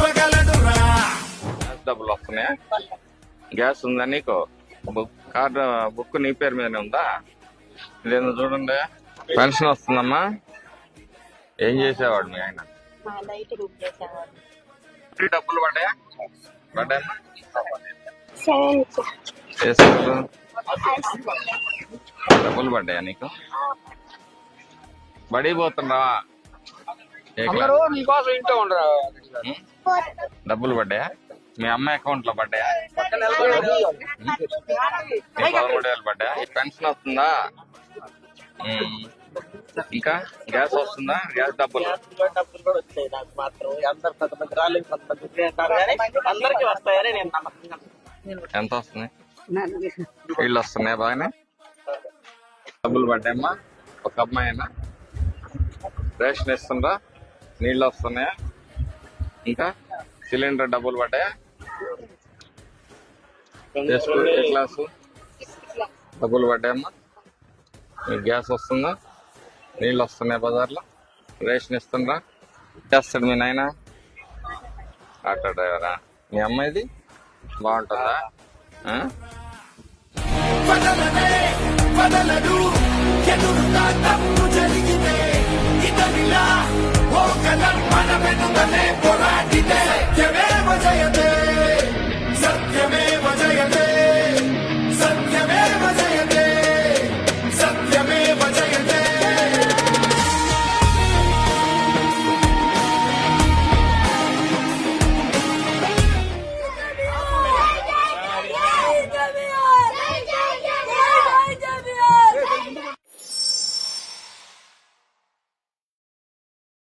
పడి డబ్బులు వస్తున్నాయా గ్యాస్ ఉందా నీకు కార్డు బుక్ నీ పేరు మీదనే ఉందా లేదా చూడండి పెన్షన్ వస్తుందమ్మా ఏం చేసేవాడు మీ ఆయన డబ్బులు పడ్డాయా చేస్తారు డబ్బులు పడ్డాయా నీకు? బడి పోతున్నావా? డబ్బులు పడ్డాయా? మీ అమ్మ అకౌంట్లో పడ్డాయా పదమూడు వేలు పడ్డాయా? ఈ పెన్షన్ వస్తుందా. ఇంకా? గ్యాస్ వస్తుందా? గ్యాస్ డబ్బులు? ఎంత వస్తుంది? వీళ్ళు వస్తున్నాయా బాగానే? డబ్బులు పడ్డాయమ్మా? ఒక అమ్మాయినా? రేషన్ ఇస్తుండ్రా నీళ్ళు వస్తున్నాయా? ఇంకా? సిలిండర్ డబ్బులు పడ్డాయా? ఏ క్లాసు? డబ్బులు పడ్డాయమ్మా? మీకు గ్యాస్ వస్తుందా? నీళ్ళు వస్తున్నాయా బజార్లో? రేషన్ ఇస్తుండ్రా చేస్తాడు మీ నాయన? ఆటో డ్రైవరా? మీ అమ్మాయిది? బాగుంటుందా? ఆ? వదలనే వదలడు ఎదురుగా